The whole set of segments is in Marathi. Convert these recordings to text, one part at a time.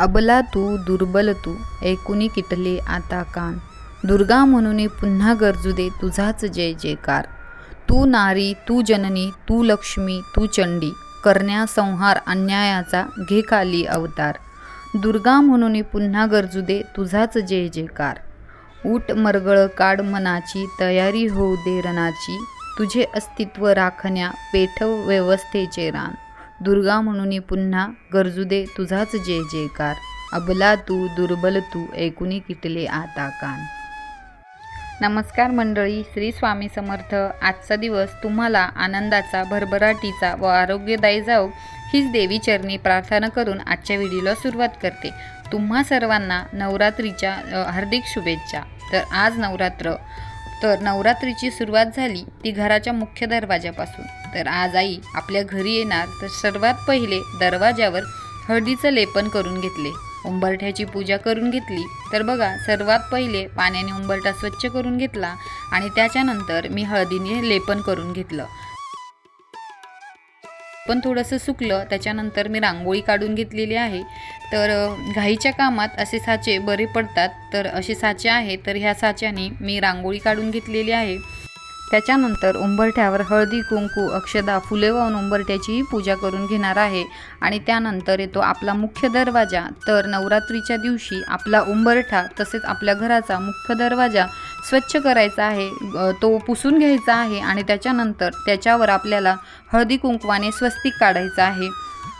अबला तू दुर्बल तू ऐकुनी किटले आता कान. दुर्गा म्हणून पुन्हा गरजू दे तुझाच जय जयकार. तू नारी तू जननी तू लक्ष्मी तू चंडी करण्या संहार अन्यायाचा घे खाली अवतार. दुर्गा म्हणून पुन्हा गरजू दे तुझाच जय जयकार. ऊट मरगळ काढ मनाची तयारी होऊ दे रणाची तुझे अस्तित्व राखण्या पेठव व्यवस्थेचे रान. दुर्गा म्हणून पुन्हा गरजू दे तुझाच जय जयकार. अबला तू दुर्बल तू ऐकुनी किटले आता कान. नमस्कार मंडळी श्री स्वामी समर्थ. आजचा दिवस तुम्हाला आनंदाचा भरभराटीचा व आरोग्यदायी जाओ हीच देवी चरणी प्रार्थना करून आजच्या व्हिडिओला सुरुवात करते. तुम्हा सर्वांना नवरात्रीच्या हार्दिक शुभेच्छा. तर आज नवरात्र तर नवरात्रीची सुरुवात झाली ती घराच्या मुख्य दरवाजापासून तर आज आई आपल्या घरी येणार तर सर्वात पहिले दरवाजावर हळदीचं लेपन करून घेतले. उंबरठ्याची पूजा करून घेतली. तर बघा सर्वात पहिले पाण्याने उंबरठा स्वच्छ करून घेतला आणि त्याच्यानंतर मी हळदीने लेपन करून घेतलं. पण थोडंसं सुकलं त्याच्यानंतर मी रांगोळी काढून घेतलेली आहे. तर घाईच्या कामात असे साचे बरे पडतात. तर असे साचे आहे तर ह्या साच्याने मी रांगोळी काढून घेतलेली आहे. त्याच्यानंतर उंबरठ्यावर हळदी कुंकू अक्षदा फुले वाहून उंबरठ्याचीही पूजा करून घेणार आहे. आणि त्यानंतर येतो आपला मुख्य दरवाजा. तर नवरात्रीच्या दिवशी आपला उंबरठा तसेच आपल्या घराचा मुख्य दरवाजा स्वच्छ करायचा आहे तो पुसून घ्यायचा आहे आणि त्याच्यानंतर त्याच्यावर आपल्याला हळदी कुंकवाने स्वस्तिक काढायचं आहे.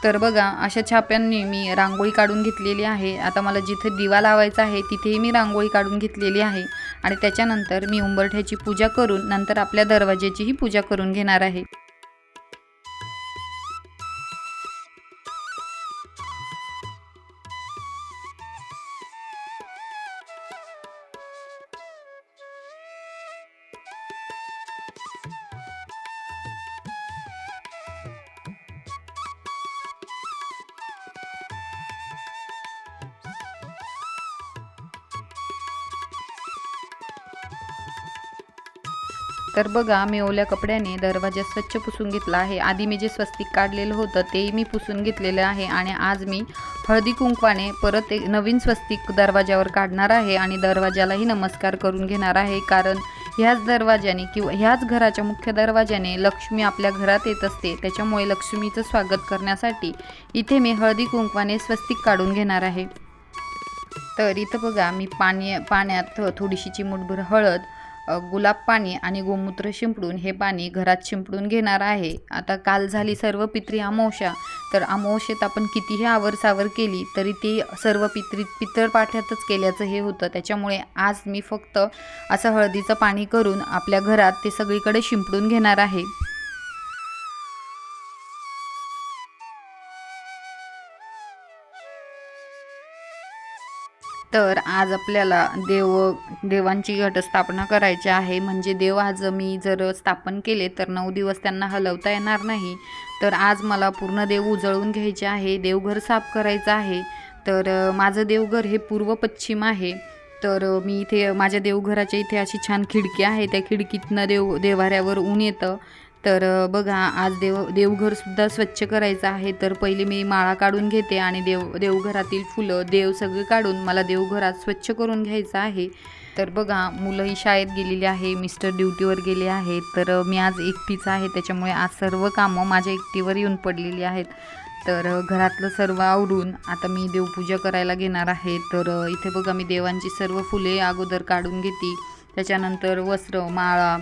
तर बघा अशा छाप्यांनी मी रांगोळी काढून घेतलेली आहे. आता मला जिथे दिवा लावायचा आहे तिथेही मी रांगोळी काढून घेतलेली आहे. आणि त्याच्यानंतर मी उंबरठ्याची पूजा करून नंतर आपल्या दरवाज्याचीही पूजा करून घेणार आहे. तर बघा मी ओल्या कपड्याने दरवाजा स्वच्छ पुसून घेतला आहे. आधी मी जे स्वस्तिक काढलेलं होतं तेही मी पुसून घेतलेलं आहे आणि आज मी हळदी कुंकवाने परत एक नवीन स्वस्तिक दरवाजावर काढणार आहे आणि दरवाजालाही नमस्कार करून घेणार आहे. कारण ह्याच दरवाजाने किंवा ह्याच घराच्या मुख्य दरवाजाने लक्ष्मी आपल्या घरात येत असते. त्याच्यामुळे लक्ष्मीचं स्वागत करण्यासाठी इथे मी हळदी कुंकवाने स्वस्तिक काढून घेणार आहे. तर इथं बघा मी पाणी पाण्यात थोडीशी चिमूटभर हळद गुलाब पाणी आणि गोमूत्र शिंपडून हे पाणी घरात शिंपडून घेणार आहे. आता काल झाली सर्व पित्री अमावस्या तर अमावस्येत आपण कितीही आवरसावर केली तरी ती सर्व पित्री पितळपाठ्यातच केल्याचं हे होतं. त्याच्यामुळे आज मी फक्त असं हळदीचं पाणी करून आपल्या घरात ते सगळीकडे शिंपडून घेणार आहे. तर आज आपल्याला देव देवांची घटस्थापना करायची आहे. म्हणजे देव आज मी जर स्थापन केले तर नऊ दिवस त्यांना हलवता येणार नाही. तर आज मला पूर्ण देव उजळून घ्यायचे आहे देवघर साफ करायचं आहे. तर माझं देवघर हे पूर्व पश्चिम आहे. तर मी इथे माझ्या देवघराच्या इथे अशी छान खिडकी आहे. त्या खिडकीतनं देव देवाऱ्यावर ऊन येतं. तर बघा आज देव देवघरसुद्धा स्वच्छ करायचं आहे. तर पहिले मी माळा काढून घेते आणि देव देवघरातील फुलं देव सगळे काढून मला देवघरात स्वच्छ करून घ्यायचं आहे. तर बघा मुलंही शाळेत गेलेली आहे मिस्टर ड्युटीवर गेले आहेत. तर मी आज एकटीच आहे त्याच्यामुळे आज सर्व कामं माझ्या एकटीवर येऊन पडलेली आहेत. तर घरातलं सर्व आवरून आता मी देवपूजा करायला घेणार आहे. तर इथे बघा मी देवांची सर्व फुले अगोदर काढून घेते. त्याच्यानंतर वस्त्र माळा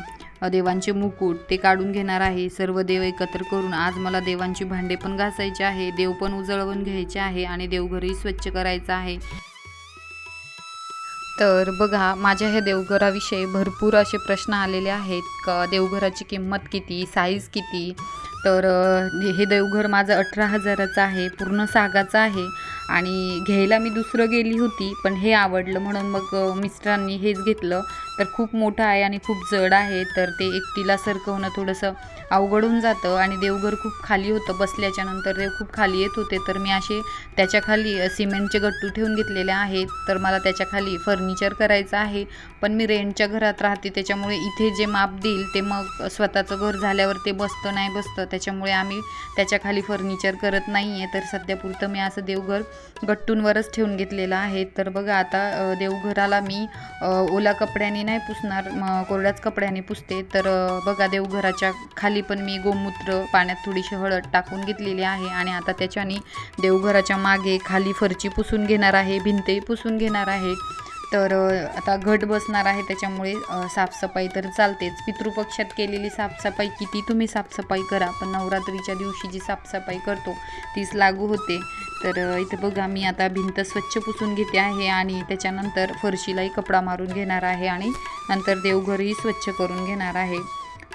देवांचे मुकुट ते काढून घेणार आहे. सर्व देव एकत्र करून आज मला देवांची भांडे पण घासायचे आहे. देव पण उजळवून घ्यायचे आहे आणि देवघरही स्वच्छ करायचं आहे. तर बघा माझ्या ह्या देवघराविषयी भरपूर असे प्रश्न आलेले आहेत. का देवघराची किंमत किती? साईज किती? तर हे देवघर माझं अठरा हजाराचं आहे. पूर्ण सागाचं आहे. आणि घ्यायला मी दुसरं गेली होती पण हे आवडलं म्हणून मग मिस्टरांनी हेच घेतलं. तर खूप मोठं आहे आणि खूप जड आहे तर ते एकटीला सरकवणं थोडंसं अवघड होऊन जातं. आणि देवघर खूप खाली होतं बसल्याच्या नंतर देव खूप खाली येत होते. तर मी असे त्याच्याखाली सिमेंटचे गट्टू ठेवून घेतलेले आहेत. तर मला त्याच्याखाली फर्निचर करायचं आहे पण मी रेंटच्या घरात राहते. त्याच्यामुळे इथे जे माप देईल ते मग स्वतःचं घर झाल्यावर ते बसतं नाही बसतं. त्याच्यामुळे आम्ही त्याच्याखाली फर्निचर करत नाही आहे तर सध्यापुरतं मी असं देवघर गट्टूंवरच ठेवून घेतलेला आहे. तर बघा आता देवघराला मी ओला कपड्याने नाही पुसणार कोरड्याच कपड्याने पुसते. तर बघा देवघराच्या खाली पण मी गोमूत्र पाण्यात थोडीशी हळद टाकून घेतलेली आहे. आणि आता त्याच्याने देवघराच्या मागे खाली फरची पुसून घेणार आहे भिंतही पुसून घेणार आहे. तर आता घट बसणार आहे त्याच्यामुळे साफसफाई तर चालतेच. पितृपक्षात केलेली साफसफाई किती तुम्ही साफसफाई करा पण नवरात्रीच्या दिवशी जी साफसफाई करतो तीच लागू होते. तर इथं इथे बघा मी आता भिंत स्वच्छ पुसून घेते आहे आणि त्याच्यानंतर फरशीलाही कपडा मारून घेणार आहे आणि नंतर देवघरही स्वच्छ करून घेणार आहे.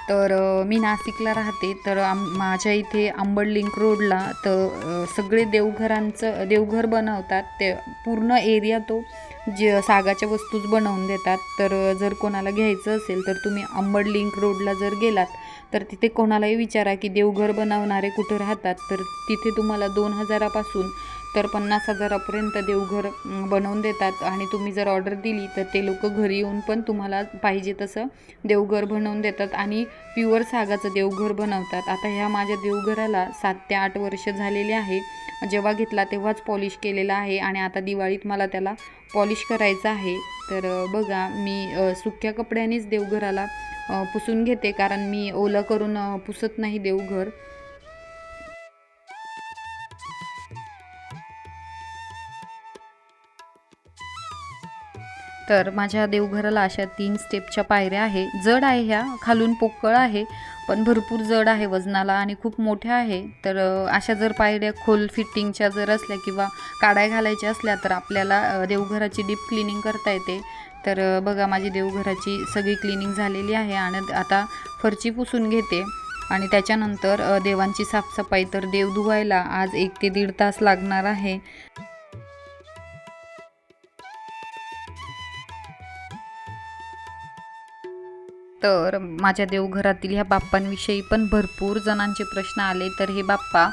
तर मी नाशिकला राहते. तर आम माझ्या इथे आंबड लिंक रोडला तर सगळे देवघरांचं देवघर बनवतात. ते पूर्ण एरिया तो जे सागाच्या वस्तूच बनवून देतात. तर जर कोणाला घ्यायचं असेल तर तुम्ही अंबड लिंक रोडला जर गेलात तर तिथे कोणालाही विचारा की देवघर बनवणारे कुठं राहतात. तर तिथे तुम्हाला दोन हजारापासून तर पन्नास हजारापर्यंत देवघर बनवून देतात. आणि तुम्ही जर ऑर्डर दिली तर ते लोक घरी येऊन पण तुम्हाला पाहिजे तसं देवघर बनवून देतात. आणि प्युअर सागाचं देवघर बनवतात. आता ह्या माझ्या देवघराला सात ते आठ वर्ष झालेले आहे. जेव्हा घेतला तेव्हाच पॉलिश केलेला आहे. आणि आता दिवाळीत मला त्याला पॉलिश करायचं आहे. तर बघा मी सुक्या कपड्यानेच देवघराला पुसून घेते. कारण मी ओलं करून पुसत नाही देवघर. तर माझ्या देवघराला अशा तीन स्टेपच्या पायऱ्या आहे. जड आहे ह्या खालून पोकळ आहे पण भरपूर जड आहे वजनाला आणि खूप मोठ्या आहे. तर अशा जर पायऱ्या खोल फिटिंगच्या जर असल्या किंवा काड्या घालायच्या असल्या तर आपल्याला देवघराची डीप क्लिनिंग करता येते. तर बघा माझी देवघराची सगळी क्लिनिंग झालेली आहे आणि आता फरची पुसून घेते. आणि त्याच्यानंतर देवांची साफसफाई तर देव धुवायला आज एक ते दीड तास लागणार आहे. तर माझ्या देवघरातील ह्या बाप्पांविषयी पण भरपूर जणांचे प्रश्न आले. तर हे बाप्पा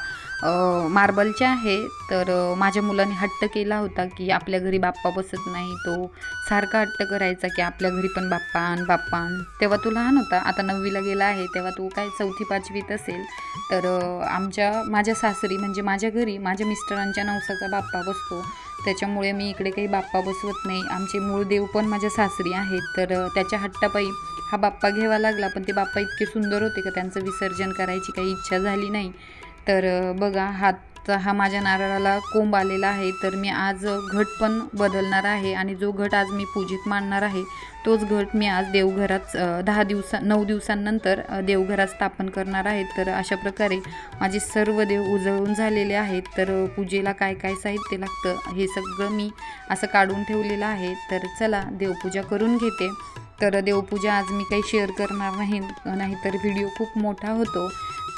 मार्बलचे आहे. तर माझ्या मुलाने हट्ट केला होता की आपल्या घरी बाप्पा बसत नाही. तो सारखा हट्ट करायचा की आपल्या घरी पण बाप्पा आण बाप्पा आण. तेव्हा तो लहान होता. आता नववीला गेला आहे. तेव्हा तो काय चौथी पाचवीत असेल. तर आमच्या माझ्या सासरी म्हणजे माझ्या घरी माझ्या मिस्टरांच्या नवसाचा बाप्पा बसतो. त्याच्यामुळे मी इकडे काही बाप्पा बसवत नाही. आमचे मूळ देव पण माझ्या सासरी आहेत. तर त्याच्या हट्टापायी हा बाप्पा घ्यावा लागला. पण ते बाप्पा इतके सुंदर होते का? त्यांचं विसर्जन करायची काही इच्छा झाली नाही. तर बघा हात हा माझ्या नारळाला कोंब आलेला आहे तर मी आज घट पण बदलणार आहे आणि जो घट आज मी पूजेत मांडणार आहे तोच घट मी आज देवघरात दहा दिवसा नऊ दिवसांनंतर देवघरात स्थापन करणार आहे. तर अशा प्रकारे माझे सर्व देव उजळून झालेले आहेत. तर पूजेला काय काय साहित्य लागतं हे सगळं मी असं काढून ठेवलेलं आहे. तर चला देवपूजा करून घेते. तर देवपूजा आज मी काही शेअर करणार नाही नाहीतर व्हिडिओ खूप मोठा होतो.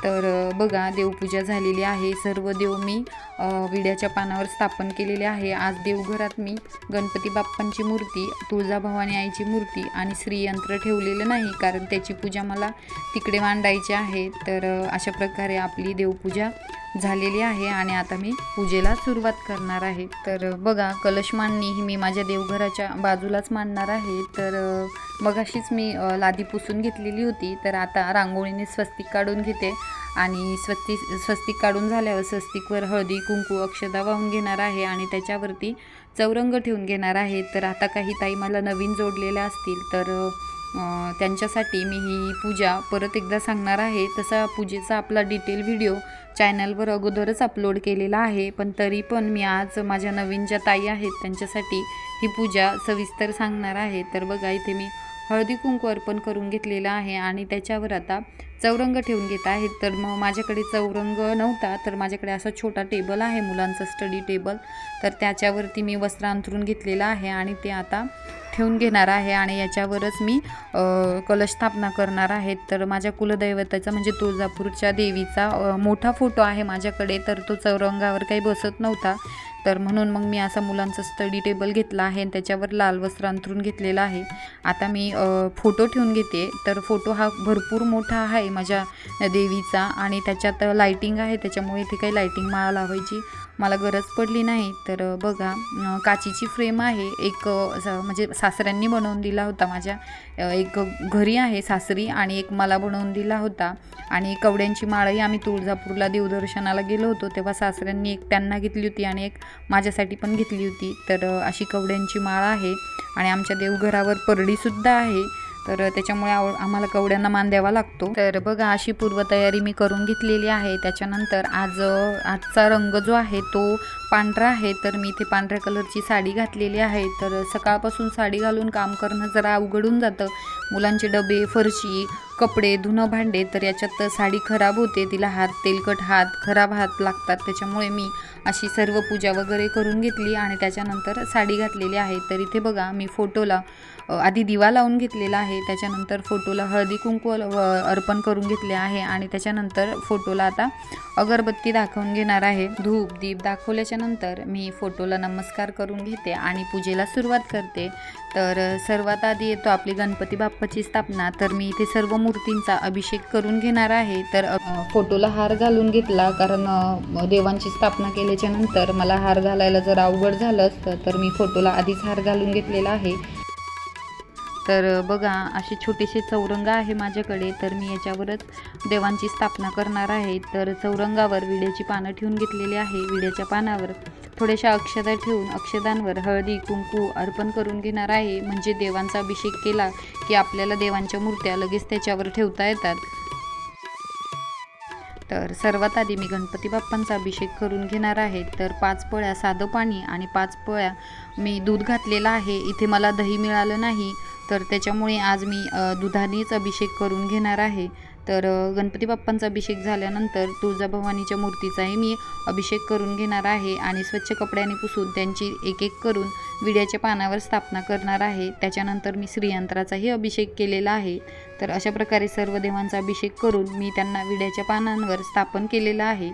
तर बघा देवपूजा झालेली आहे. सर्व देव मी विड्याच्या पानावर स्थापन केलेले आहे. आज देवघरात मी गणपती बाप्पांची मूर्ती तुळजाभवानी आईची मूर्ती आणि श्रीयंत्र ठेवलेलं नाही. कारण त्याची पूजा मला तिकडे मांडायची आहे. तर अशा प्रकारे आपली देवपूजा झालेली आहे आणि आता मी पूजेला सुरुवात करणार आहे. तर बघा कलश मांडणी ही मी माझ्या देवघराच्या बाजूलाच मांडणार आहे. तर बघाशीच मगाशीच मी लादी पुसून घेतलेली होती. तर आता रांगोळीने स्वस्तिक काढून घेते. आणि स्वस्ती स्वस्तिक काढून झाल्यावर स्वस्तिकवर हळदी कुंकू अक्षदा वाहून घेणार आहे आणि त्याच्यावरती चौरंग ठेवून घेणार आहे. तर आता काही ताई मला नवीन जोडलेल्या असतील तर त्यांच्यासाठी मी ही पूजा परत एकदा सांगणार आहे. तसा पूजेचा आपला डिटेल व्हिडिओ चॅनलवर अगोदरच अपलोड केलेला आहे. पण तरी पण मी आज माझ्या नवीन ज्या ताई आहेत त्यांच्यासाठी ही पूजा सविस्तर सांगणार आहे. तर बघा इथे मी हळदी कुंकू अर्पण करून घेतलेलं आहे आणि त्याच्यावर आता चौरंग ठेवून घेत आहेत. तर मग माझ्याकडे चौरंग नव्हता तर माझ्याकडे असा छोटा टेबल आहे मुलांचा स्टडी टेबल. तर त्याच्यावरती मी वस्त्र अंथरून घेतलेलं आहे आणि ते आता ठेवून घेणार आहे आणि याच्यावरच मी कलश स्थापना करणार आहे. तर माझ्या कुलदैवताचा म्हणजे तुळजापूरच्या देवीचा मोठा फोटो आहे माझ्याकडे. तर तो चौरंगावर काही बसत नव्हता. तर म्हणून मग मी असा मुलांचा स्टडी टेबल घेतला आहे आणि त्याच्यावर लाल वस्त्र अंथरून घेतलेलं आहे. आता मी फोटो ठेवून घेते. तर फोटो हा भरपूर मोठा आहे माझ्या देवीचा आणि त्याच्यात लाईटिंग आहे. त्याच्यामुळे इथे काही लाईटिंग मला लावायची मला गरज पडली नाही. तर बघा काचीची फ्रेम आहे. एक म्हणजे सासऱ्यांनी बनवून दिला होता माझ्या. एक घरी आहे सासरी आणि एक मला बनवून दिला होता. आणि कवड्यांची माळही आम्ही तुळजापूरला देवदर्शनाला गेलो होतो. तेव्हा सासऱ्यांनी एक त्यांना घेतली होती आणि एक माझ्यासाठी पण घेतली होती. तर अशी कवड्यांची माळ आहे. आणि आमच्या देवघरावर परडीसुद्धा आहे. तर त्याच्यामुळे आव आम्हाला कवड्यांना मान द्यावा लागतो. तर बघा अशी पूर्वतयारी मी करून घेतलेली आहे. त्याच्यानंतर आज आजचा रंग जो आहे तो पांढरा आहे. तर मी इथे पांढऱ्या कलरची साडी घातलेली आहे. तर सकाळपासून साडी घालून काम करणं जरा अवघडून जातं. मुलांचे डबे फरशी कपडे धुणं भांडे तर याच्यात साडी खराब होते तिला हात तेलकट हात खराब हात लागतात. त्याच्यामुळे मी अशी सर्व पूजा वगैरे करून घेतली आणि त्याच्यानंतर साडी घातलेली आहे. तर इथे बघा मी फोटोला आधी दिवा लावून घेतलेला आहे. त्याच्यानंतर फोटोला हळदी कुंकू व- अर्पण करून घेतले आहे आणि त्याच्यानंतर फोटोला आता अगरबत्ती दाखवून घेणार आहे. धूप दीप दाखवल्याच्या नंतर मी फोटोला नमस्कार करून घेते आणि पूजेला सुरुवात करते. तर सर्वात आधी येतो आपली गणपती बाप्पाची स्थापना. तर मी इथे सर्व मूर्तींचा अभिषेक करून घेणार आहे. तर फोटोला हार घालून घेतला. कारण देवांची स्थापना केल्याच्यानंतर मला हार घालायला जर अवघड झालं असतं तर मी फोटोला आधीच हार घालून घेतलेला आहे. तर बघा असे छोटेसे चौरंग आहे माझ्याकडे. तर मी याच्यावरच देवांची स्थापना करणार आहे. तर चौरंगावर विड्याची पानं ठेवून घेतलेली आहे. विड्याच्या पानावर थोड्याशा अक्षता ठेवून अक्षदांवर हळदी कुंकू अर्पण करून घेणार आहे. म्हणजे देवांचा अभिषेक केला की आपल्याला देवांच्या मूर्त्या लगेच त्याच्यावर ठेवता येतात. तर सर्वात आधी मी गणपती बाप्पांचा अभिषेक करून घेणार आहे. तर पाच पोळ्या साधं पाणी आणि पाच पोळ्या मी दूध घातलेलं आहे. इथे मला दही मिळालं नाही. तर त्याच्यामुळे आज मी दुधानेच अभिषेक करून घेणार आहे. तर गणपती बाप्पांचा अभिषेक झाल्यानंतर तुळजाभवानीच्या मूर्तीचाही मी अभिषेक करून घेणार आहे आणि स्वच्छ कपड्याने पुसून त्यांची एक एक करून विड्याच्या पानावर स्थापना करणार आहे. त्याच्यानंतर मी श्रीयंत्राचाही अभिषेक केलेला आहे. तर अशा प्रकारे सर्व देवांचा अभिषेक करून मी त्यांना विड्याच्या पानांवर स्थापन केलेलं आहे.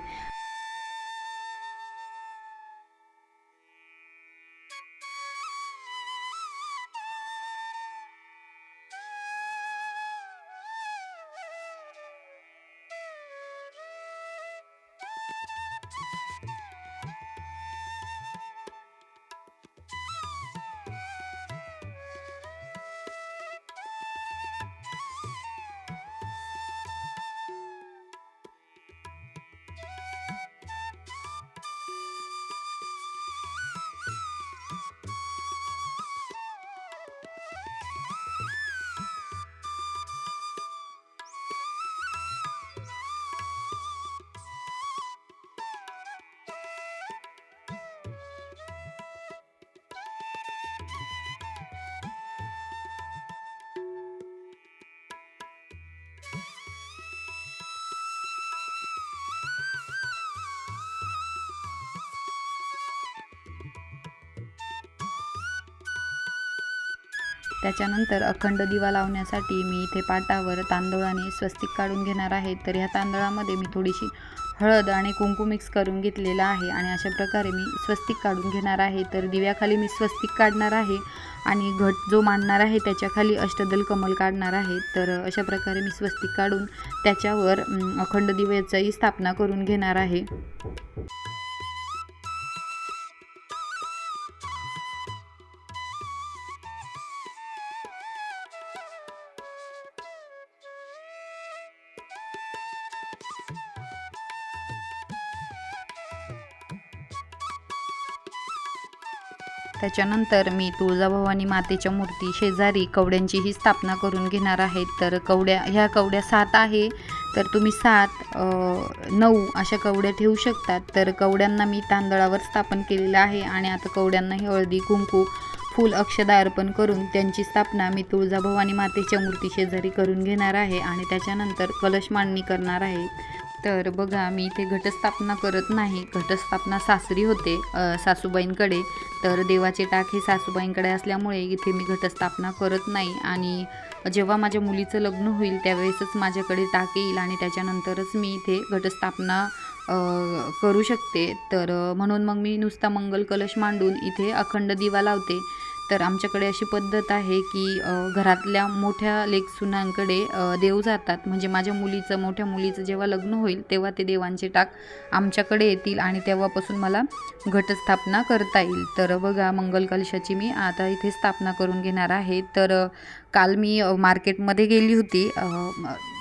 त्याच्यानंतर अखंड दिवा लावण्यासाठी मी इथे पाटावर तांदूळाने स्वस्तिक काढून घेणार आहे. तर ह्या तांदळामध्ये मी थोडीशी हळद आणि कुंकू मिक्स करून घेतलेलं आहे आणि अशा प्रकारे मी स्वस्तिक काढून घेणार आहे. तर दिव्याखाली मी स्वस्तिक काढणार आहे आणि घट जो मांडणार आहे त्याच्याखाली अष्टदल कमल काढणार आहे. तर अशा प्रकारे मी स्वस्तिक काढून त्याच्यावर अखंड दिव्याचाही स्थापना करून घेणार आहे. त्याच्यानंतर मी तुळजाभवानी मातेच्या मूर्ती शेजारी कवड्यांचीही स्थापना करून घेणार आहेत तर कवड्या ह्या कवड्या सात आहे. तर तुम्ही सात नऊ अशा कवड्या ठेवू शकतात तर कवड्यांना मी तांदळावर स्थापन केलेलं आहे आणि आता कवड्यांना हळदी कुंकू फूल अक्षदा अर्पण करून त्यांची स्थापना मी तुळजाभवानी मातेच्या मूर्ती शेजारी करून घेणार आहे आणि त्याच्यानंतर कलश मांडणी करणार आहे. तर बघा मी इथे घटस्थापना करत नाही. घटस्थापना सासरी होते सासूबाईंकडे. तर देवाचे टाक हे सासूबाईंकडे असल्यामुळे इथे मी घटस्थापना करत नाही. आणि जेव्हा माझ्या मुलीचं लग्न होईल त्यावेळेसच माझ्याकडे टाक येईल आणि त्याच्यानंतरच मी इथे घटस्थापना करू शकते. तर म्हणून मग मी नुसता मंगल कलश मांडून इथे अखंड दिवा लावते. तर आमच्याकडे अशी पद्धत आहे की घरातल्या मोठ्या लेखसुनांकडे देव जातात. म्हणजे माझ्या मुलीचं मोठ्या मुलीचं जेव्हा लग्न होईल तेव्हा ते देवांचे टाक आमच्याकडे येतील आणि तेव्हापासून मला घटस्थापना करता येईल. तर बघा मंगल कलशाची मी आता इथे स्थापना करून घेणार आहे. तर काल मी मार्केटमध्ये गेली होती.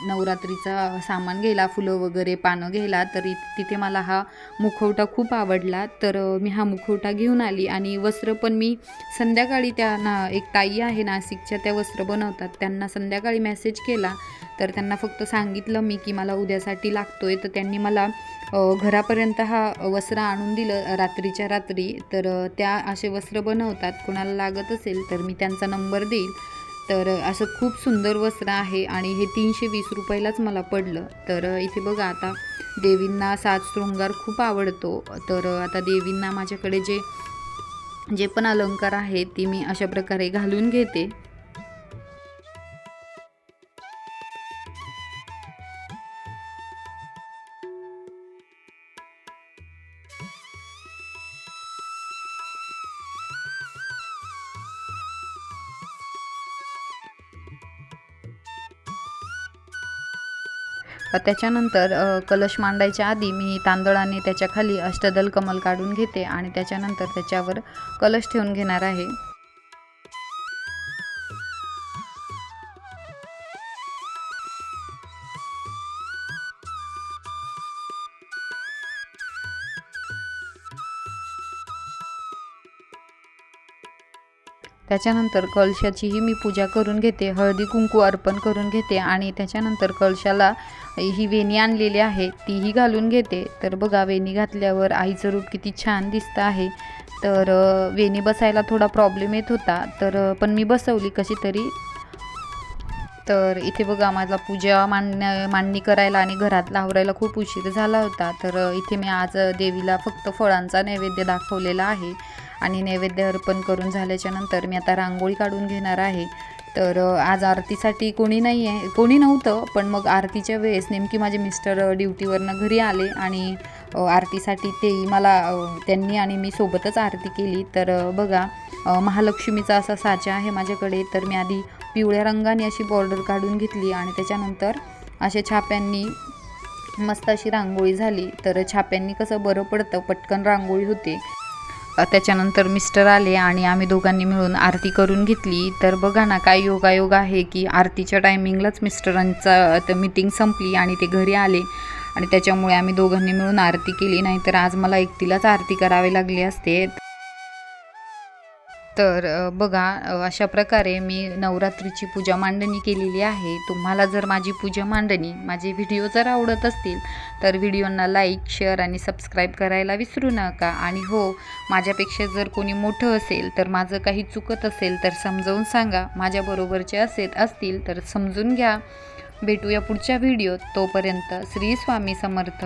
नवरात्रीचा सामान घ्यायला फुलं वगैरे पानं घ्यायला तर तिथे मला हा मुखवटा खूप आवडला. तर मी हा मुखवटा घेऊन आली आणि वस्त्र पण मी संध्याकाळी त्या ना एक ताई आहे नाशिकच्या त्या वस्त्र बनवतात. त्यांना संध्याकाळी मेसेज केला. तर त्यांना फक्त सांगितलं मी की मला उद्यासाठी लागतो आहे तर त्यांनी मला घरापर्यंत हा वस्त्र आणून दिलं रात्रीच्या रात्री. तर त्या असे वस्त्र बनवतात. कोणाला लागत असेल तर मी त्यांचा नंबर देईल. तर असं खूप सुंदर वस्त्र आहे आणि हे तीनशे वीस रुपयालाच मला पडलं. तर इथे बघा आता देवींना सात शृंगार खूप आवडतो. तर आता देवींना माझ्याकडे जे जे पण अलंकार आहेत ती मी अशा प्रकारे घालून घेते. त्याच्यानंतर कलश मांडायच्या आधी मी तांदळाने त्याच्याखाली अष्टदल कमल काढून घेते आणि त्याच्यानंतर त्याच्यावर कलश ठेवून घेणार आहे. त्याच्यानंतर कलशाचीही मी पूजा करून घेते हळदी कुंकू अर्पण करून घेते आणि त्याच्यानंतर कलशाला ही वेणी आणलेली आहे तीही घालून घेते. तर बघा वेणी घातल्यावर आईचं रूप किती छान दिसतं आहे. तर वेणी बसायला थोडा प्रॉब्लेम येत होता. तर पण मी बसवली कशी तरी. तर इथे बघा माझा पूजा मांडण्या मांडणी करायला आणि घरात आवरायला खूप उशीर झाला होता. तर इथे मी आज देवीला फक्त फळांचा नैवेद्य दाखवलेला आहे आणि नैवेद्य अर्पण करून झाल्याच्यानंतर मी आता रांगोळी काढून घेणार आहे. तर आज आरतीसाठी कोणी नाही आहे कोणी नव्हतं पण मग आरतीच्या वेळेस नेमकी माझे मिस्टर ड्युटीवरनं घरी आले आणि आरतीसाठी तेही मला त्यांनी आणि मी सोबतच आरती केली. तर बघा महालक्ष्मीचा असा साचा आहे माझ्याकडे. तर मी आधी पिवळ्या रंगाने अशी बॉर्डर काढून घेतली आणि त्याच्यानंतर अशा छाप्यांनी मस्त अशी रांगोळी झाली. तर छाप्यांनी कसं बरं पडतं पटकन रांगोळी होते. त्याच्यानंतर मिस्टर आले आणि आम्ही दोघांनी मिळून आरती करून घेतली. तर बघा ना काय योगायोग आहे की आरतीच्या टायमिंगलाच मिस्टरांचा मीटिंग संपली आणि ते घरी आले. आणि त्याच्यामुळे आम्ही दोघांनी मिळून आरती केली. नाहीतर आज मला एकटीलाच आरती करावी लागली असते. तर बघा अशा प्रकारे मी नवरात्रीची पूजा मांडणी केलेली आहे. तुम्हाला जर माझी पूजा मांडणी माझे व्हिडिओ जर आवडत असतील तर व्हिडिओंना लाईक शेअर आणि सबस्क्राईब करायला विसरू नका. आणि हो माझ्यापेक्षा जर कोणी मोठं असेल तर माझं काही चुकत असेल तर समजावून सांगा. माझ्याबरोबरचे असेल असतील तर समजून घ्या. भेटूया पुढच्या व्हिडिओत. तोपर्यंत श्री स्वामी समर्थ.